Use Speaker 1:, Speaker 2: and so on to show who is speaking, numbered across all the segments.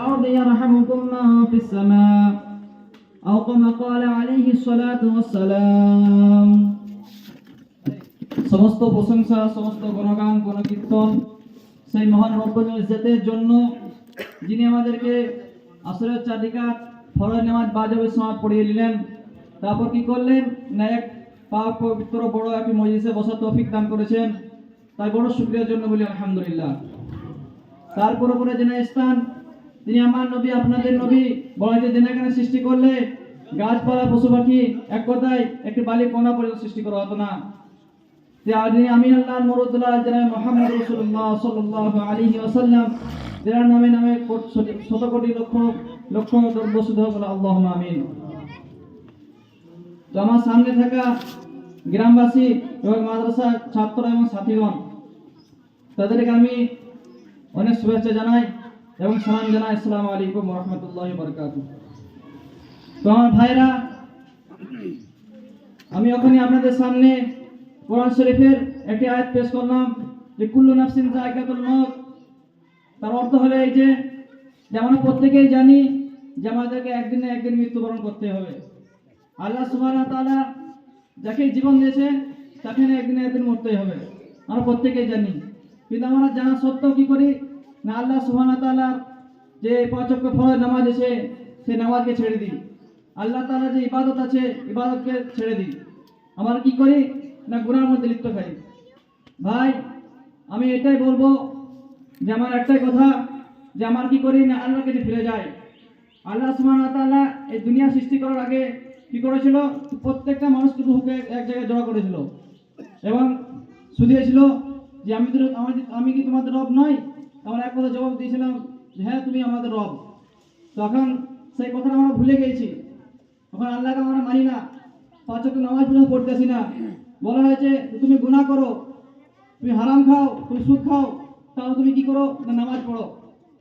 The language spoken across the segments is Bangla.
Speaker 1: الأرض يرحمكم من في السماء أو كما قال عليه الصلاة والسلام সমস্ত প্রশংসা সমস্ত গণগান গণকীর্তন সেই মহান রব্বুল ইজ্জতের জন্য যিনি আমাদেরকে আসরের চারিকা ফরজ নামাজ বাজবের সময় পড়িয়ে নিলেন তারপর কি করলেন না এক পাক পবিত্র বড় একটি মজলিসে বসার তৌফিক দান করেছেন তাই বড় শুক্রিয়ার জন্য বলি আলহামদুলিল্লাহ তারপর উপরে জেনে স্থান তিনি আমার নবী, আপনাদের নবী। বলাইতে জেনাখানে সৃষ্টি করলে গাছপালা পশু পাখি এক কথায় একটি বালি কোনা পর্যন্ত সৃষ্টি করা হতো না। আমিন আল্লাহ মরুদুল্লাহ জনাব মোহাম্মদ রসুল্লাহ সাল্লাহ আলাইহি ওয়াসাল্লাম, যার নামে নামে শত কোটি লক্ষ লক্ষ বলে আল্লাহ আমিন। তো আমার সামনে থাকা গ্রামবাসী এবং মাদ্রাসা ছাত্র এবং সাথীগণ, তাদেরকে আমি অনেক শুভেচ্ছা জানাই। এবং সালাম জানাই আসসালামু আলাইকুম রহমতুল্লাহ বরকাত তো আমার ভাইরা, আমি ওখানে আপনাদের সামনে কোরআন শরীফের একটি আয়াত পেশ করলাম যে, কুল্লু নাফসিন জায়গাতুল মত তার অর্থ হলো এই যে যে আমরা প্রত্যেকেই জানি যে আমাদেরকে একদিন একদিন মৃত্যুবরণ করতে হবে। আল্লাহ সুবহানাহু ওয়া তাআলা যাকে জীবন দিয়েছে, তাকে একদিন একদিন মরতেই হবে। আমরা প্রত্যেকেই জানি। কিন্তু আমরা জানা সত্ত্বেও কি করি? না আল্লাহ সুবহানাহু ওয়া যে পাঁচ ওয়াক্ত ফরজ নামাজ আছে সেই নামাজকে ছেড়ে দিই। আল্লাহ তাআলা যে ইবাদত আছে, ইবাদতকে ছেড়ে দিই। আমার কি করি? না গুনার মধ্যে লিপ্ত খাই ভাই, আমি এটাই বলব যে আমার একটাই কথা যে আমার কি করি? না আল্লাহর কাছে ফিরে যায় আল্লাহ সুবহানাহু ওয়া এই দুনিয়া সৃষ্টি করার আগে কি করেছিল? প্রত্যেকটা মানুষকে রুহকে এক জায়গায় জড়া করেছিল। এবং শুধিয়েছিল যে আমি আমি কি তোমাদের রব নয় আমরা এক কথা জবাব দিয়েছিলাম হ্যাঁ তুমি আমাদের রব। তখন সেই কথাটা আমরা ভুলে গেছি। তখন আল্লাহকে আমরা মানি না। পাঁচ নামাজ পর্যন্ত পড়তেছি না। বলা হয়েছে তুমি গুনাহ করো। তুমি হারাম খাও, তুমি সুদ খাও। তাও তুমি কি করো? না, নামাজ পড়ো।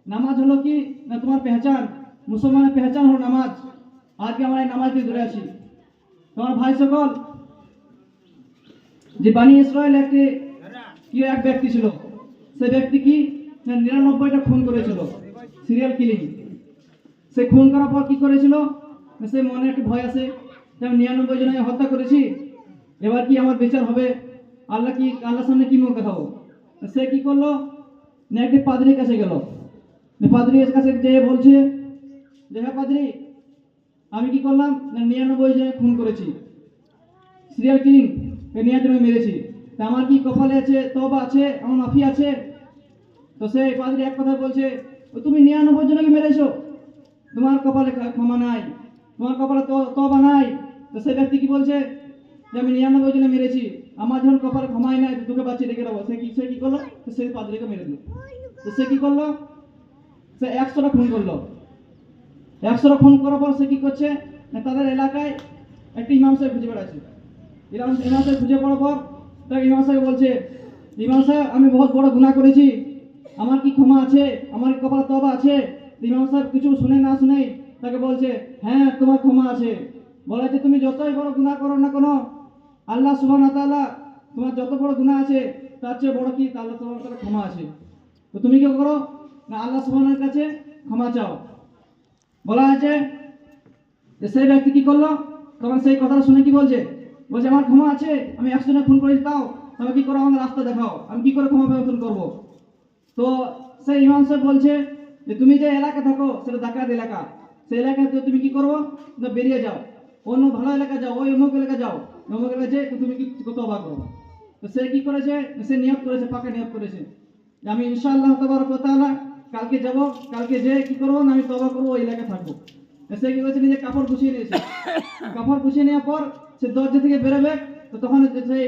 Speaker 1: নামাজ হলো কি? না, তোমার পেহচান। মুসলমানের পেহচান হলো নামাজ। আজকে আমরা এই নামাজ দিয়ে দূরে আছি। তোমার ভাই সকল, যে বানি ইসরায়েল একটি, কি, এক ব্যক্তি ছিল? সে ব্যক্তি কি? নিরানব্বইটা খুন করেছিল সিরিয়াল কিলিং সে খুন করার পর কি করেছিল? সে মনে একটি ভয় আছে, যে আমি নিরানব্বই জনকে হত্যা করেছি, এবার কি আমার বিচার হবে? আল্লাহ কি, আল্লাহর সামনে কি মুখ দেখাবো সে কি করল? না, একটি পাদ্রির কাছে গেল। পাদ্রির কাছে যেয়ে বলছে, যে হ্যাঁ পাদ্রি, আমি কি করলাম? না, নিরানব্বই জনে খুন করেছি। সিরিয়াল কিলিং জন্য মেরেছি। তা আমার কি কপালে আছে, তবা আছে, আমার মাফি আছে? তো সে পাদ্রি এক কথা বলছে, "ও তুমি নিরানব্বই জনকে মেরেছো। তোমার কপালে ক্ষমা নাই, তোমার কপালে তবা নাই। তো সে ব্যক্তি কি বলছে, যে আমি নিরানব্বই জনে মেরেছি, আমার যখন কপালে ক্ষমাই নাই তোকে বাচ্চা রেখে দেবো। সে কি সে কি করল, তো সে পাদ্রিকে মেরে দিল। তো সে কি করল, সে একশোটা খুন করল। একশোটা খুন করার পর সে কি করছে তাদের এলাকায় একটি ইমাম সাহেব খুঁজে বেড়াচ্ছে। ইমাম ইমাম সাহেব খুঁজে পড়ার পর তাকে ইমাম সাহেব বলছে, ইমাম সাহেব, আমি বহুত বড় গুনাহ করেছি আমার কি ক্ষমা আছে? আমার কপাল তবা আছে? ইমাম সাহেব কিছু শুনে না শুনে তাকে বলছে হ্যাঁ তোমার ক্ষমা আছে। বলে যে, তুমি যতই বড় গুনাহ করো না কোনো, আল্লাহ ওয়া তাআলা তোমার যত বড় গুণা আছে, তার চেয়ে বড় কি? আল্লাহ তোমার কাছে ক্ষমা আছে। তো তুমি কি করো? না, আল্লাহ সুবহানার কাছে ক্ষমা চাও। বলা আছে যে, সেই ব্যক্তি কি করল? তখন সেই কথাটা শুনে কি বলছে? বলছে, আমার ক্ষমা আছে, আমি একশো খুন করেছি, তাও তবে কি করো? আমার রাস্তা দেখাও, আমি কি করে ক্ষমা প্রার্থনা করব? তো সেই ইমাম সাহেব বলছে যে, তুমি যে এলাকা থাকো, সেটা ডাকাত এলাকা। সেই এলাকায় তো তুমি কি করব? না, বেরিয়ে যাও। অন্য ভালো এলাকা যাও, ওই অমুক এলাকা যাও। অমুক এলাকা যে তুমি কি তবা করো তো সে কি করেছে? সে নিয়োগ করেছে, পাকা নিয়োগ করেছে। আমি ইনশাআল্লাহ কথা কালকে যাব, কালকে যে কি করব না, আমি তবা করব, ওই এলাকায় থাকব। সে কি করেছে? নিজে কাপড় গুছিয়ে নিয়েছে। কাপড় গুছিয়ে নেওয়ার পর সে দরজা থেকে বেরোবে, তো তখন সেই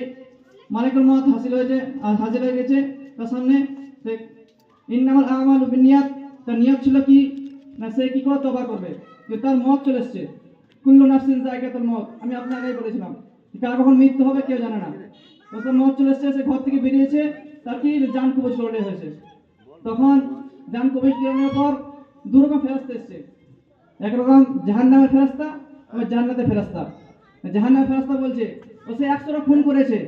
Speaker 1: মালিকুল মত হাসিল হয়েছে, হাজির হয়ে গেছে। তার সামনে সে ইন্নামাল আমাল বিনিয়াত, তার নিয়ত ছিল কি? না সে কি করে তবা করবে? যে তার মত চলে এসছে। কুল্লু নাফসিন জায়গাতুল মত আমি আপনার আগেই বলেছিলাম কার কখন মৃত্যু হবে কেউ জানে না। তো তার মত চলে এসছে, সে ঘর থেকে বেরিয়েছে, তার কি? জান কবচ লড়ে হয়েছে তখন জান কবচ লড়ানোর পর দু রকম ফেরস্তা এসছে। একরকম জাহান্নামের ফেরাস্তা, আবার জান্নাতের ফেরস্তা। জাহান্নামের ফেরাস্তা বলছে, ও সে একশোটা খুন করেছে।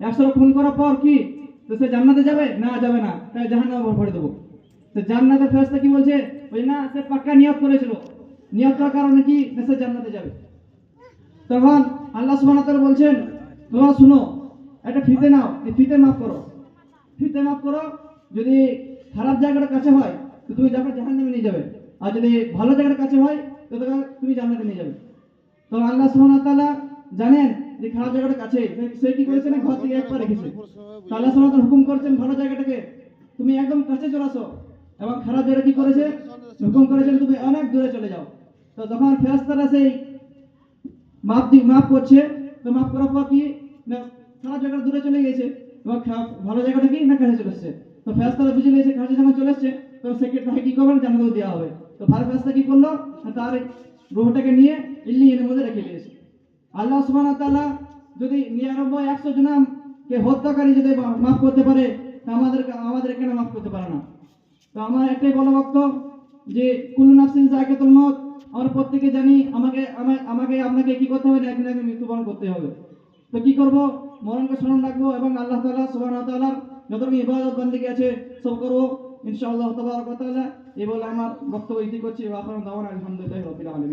Speaker 1: একশোটা খুন করার পর কি? তো সে জান্নাতে যাবে? না যাবে না। তাই জাহান্নামে ভরে দেবো। তো জান্নাতের ফেরস্তা কি বলছে? ওই না, সে পাক্কা নিয়ত করেছিল। নিয়ত করার কারণে কি? সে জান্নাতে যাবে। তখন আল্লাহ সুবহানাহু ওয়া তাআলা বলছেন, তোমরা শুনো, একটা ফিতে নাও, এই ফিতে মাফ করো। ফিতে মাফ করো, যদি খারাপ জায়গাটা কাছে হয়, তো তুমি যাবে জাহান্নামে নিয়ে যাবে। আর যদি ভালো জায়গার কাছে হয়, তো তুমি জান্নাতে নিয়ে যাবে। তো আল্লাহ সুবহানাহু ওয়া তাআলা জানেন যে খারাপ জায়গাটা কাছে সে কি করেছে না ঘর থেকে একবার রেখেছে? আল্লাহ সুবহানাহু হুকুম করেছেন, ভালো জায়গাটাকে তুমি একদম কাছে চলে আসো। এবং খারাপ জায়গা কি করেছে? হুকুম করেছেন তুমি অনেক দূরে চলে যাও। তো যখন ফেরেশতারা সেই মাপ দি, মাপ করছে, তো মাপ করার পর কি না, খারাপ জায়গা দূরে চলে গেছে এবং ভালো জায়গাটা কি না কাছে চলে এসছে? তো ফেরেশতারা বুঝে নিয়েছে, কাছে যখন চলে এসছে, তো সেক্রেটারি কি করবে জানাতেও দেওয়া হবে। তো ভালো ফেরেশতা কি করল? তার রুহটাকে নিয়ে ইল্লিয়ের মধ্যে রেখে দিয়েছে। আল্লাহ তাআলা যদি নিরানব্বই, একশো জনকে হত্যাকারী যদি মাফ করতে পারে আমাদের আমাদের কেন মাফ করতে পারে না? তো আমার একটাই বলা বক্তব্য যে, কুল্লু নাফসিন জায়গাতুল মত আমরা প্রত্যেকে জানি আমাকে আমা- আমাকে, আপনাকে কি করতে হবে একদিন আগে মৃত্যুবরণ করতে হবে। তো কি করব? মরণকে স্মরণ রাখব এবং আল্লাহ তাআলা সুবহানাহু ওয়া তাআলার যত ইবাদত বান্দিগি আছে, সব করব। ইনশাআল্লাহ তাবারাক তাআলা, এই বলে আমার বক্তব্য ইতি করছি। আলহামদুলিল্লাহি